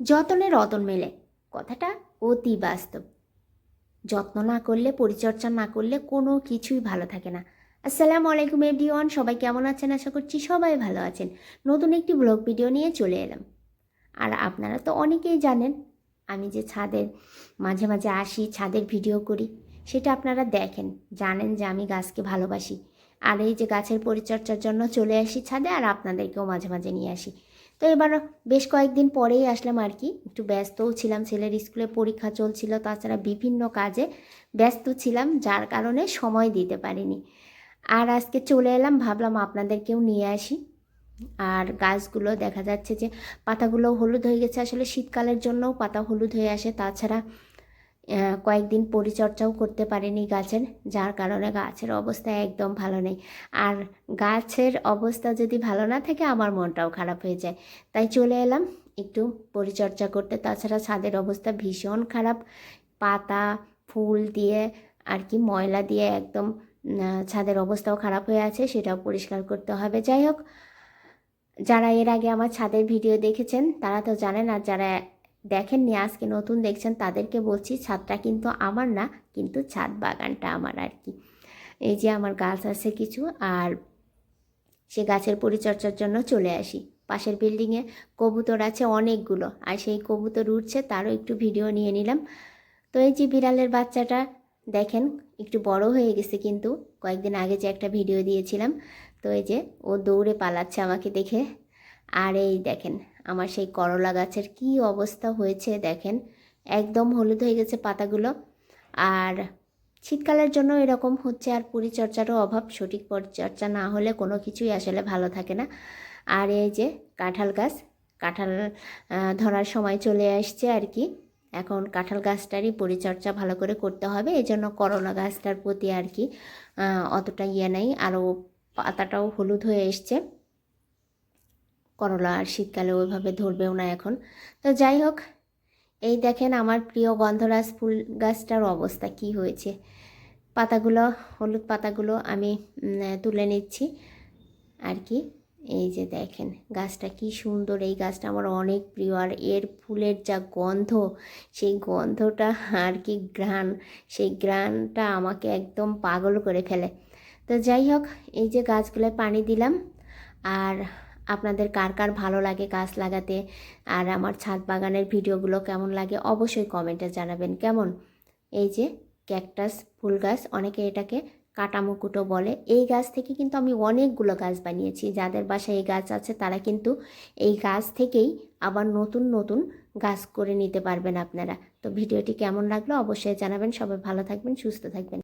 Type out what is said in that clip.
যতনে রতন মেলে। কথাটা অতি বাস্তব। যত্ন না করলে, পরিচর্যা না করলে কোনো কিছুই ভালো থাকে না। আসসালামু আলাইকুম এভরিওয়ান, সবাই কেমন আছেন? আশা করছি সবাই ভালো আছেন। নতুন একটি ব্লগ ভিডিও নিয়ে চলে এলাম। আর আপনারা তো অনেকেই জানেন, আমি যে ছাদের মাঝে মাঝে আসি, ছাদের ভিডিও করি, সেটা আপনারা দেখেন, জানেন যে আমি গাছকে ভালোবাসি। আর এই যে গাছের পরিচর্যার জন্য চলে আসি ছাদে, আর আপনাদেরকেও মাঝে মাঝে নিয়ে আসি। তো এবার বেশ কয়েকদিন পরেই আসলাম আর কি। একটু ব্যস্তও ছিলাম, ছেলের স্কুলে পরীক্ষা চলছিল, তাছাড়া বিভিন্ন কাজে ব্যস্ত ছিলাম, যার কারণে সময় দিতে পারিনি। আর আজকে চলে এলাম, ভাবলাম আপনাদেরকেও নিয়ে আসি। আর গাছগুলো দেখা যাচ্ছে যে পাতাগুলো হলুদ হয়ে গেছে, আসলে শীতকালের জন্যও পাতা হলুদ হয়ে আসে, তাছাড়া কয়েকদিন পরিচর্যাও করতে পারিনি গাছের, যার কারণে গাছের অবস্থা একদম ভালো নেই। আর গাছের অবস্থা যদি ভালো না থাকে, আমার মনটাও খারাপ হয়ে যায়। তাই চলে এলাম একটু পরিচর্যা করতে। তাছাড়া ছাদের অবস্থা ভীষণ খারাপ। পাতা, ফুল দিয়ে আর কি ময়লা দিয়ে একদম ছাদের অবস্থাও খারাপ হয়ে আছে, সেটাও পরিষ্কার করতে হবে। যাই হোক, যারা এর আগে আমার ছাদের ভিডিও দেখেছেন, তারা তো জানেন, আর যারা দেখেননি, আজকে নতুন দেখছেন, তাদেরকে বলছি ছাদটা কিন্তু আমার না, কিন্তু ছাদ বাগানটা আমার আর কি। এই যে আমার গাছ আছে কিছু, আর সে গাছের পরিচর্যার জন্য চলে আসি। পাশের বিল্ডিংয়ে কবুতর আছে অনেকগুলো, আর সেই কবুতর উঠছে তারও একটু ভিডিও নিয়ে নিলাম। তো এই যে বিড়ালের বাচ্চাটা, দেখেন, একটু বড় হয়ে গেছে কিন্তু, কয়েকদিন আগে যে একটা ভিডিও দিয়েছিলাম, তো এই যে ও দৌড়ে পালাচ্ছে আমাকে দেখে। আর এই দেখেন আমার সেই করলা গাছের কি অবস্থা হয়েছে দেখেন। একদম হলুদ হয়ে গেছে পাতাগুলো। আর শীতকালের জন্য এরকম হচ্ছে আর পরিচর্যারও অভাব, সঠিক পরিচর্যা না হলে কোনো কিছুই আসলে ভালো থাকে না। আর এই যে কাঁঠাল গাছ, কাঁঠাল ধরার সময় চলে আসছে আর কি। এখন কাঁঠাল গাছটারই পরিচর্যা ভালো করে করতে হবে এই জন্য করলা গাছটার প্রতি আর কি অতটা ইয়ে নেই। আরও পাতাটাও হলুদ হয়ে এসছে। করলা আর শীতকালে ওইভাবে ধরবেও না এখন। তো যাই হোক, এই দেখেন আমার প্রিয় গন্ধরাজ ফুল গাছটার অবস্থা কি হয়েছে। পাতাগুলো, হলুদ পাতাগুলো আমি তুলে নিচ্ছি। আর কি, এই যে দেখেন গাছটা কি সুন্দর। এই গাছটা আমার অনেক প্রিয় আর এর ফুলের যা গন্ধ, সেই গন্ধটা আর কি গ্রান সেই গ্রানটা আমাকে একদম পাগল করে ফেলে। তো যাই হোক, এই যে গাছগুলোয় পানি দিলাম। আর আপনাদের কার কার ভালো লাগে গাছ লাগাতে আর আমার ছাদ বাগানের ভিডিওগুলো কেমন লাগে অবশ্যই কমেন্টে জানাবেন। কেমন? এই যে ক্যাকটাস, ফুল গাছ, অনেকে এটাকে কাটামুকুটো বলে। এই গাছ থেকে কিন্তু আমি অনেকগুলো গাছ বানিয়েছি। যাদের বাসায় এই গাছ আছে, তারা কিন্তু এই গাছ থেকেই আবার নতুন নতুন গাছ করে নিতে পারবেন আপনারা। তো ভিডিওটি কেমন লাগল অবশ্যই জানাবেন। সবাই ভালো থাকবেন, সুস্থ থাকবেন।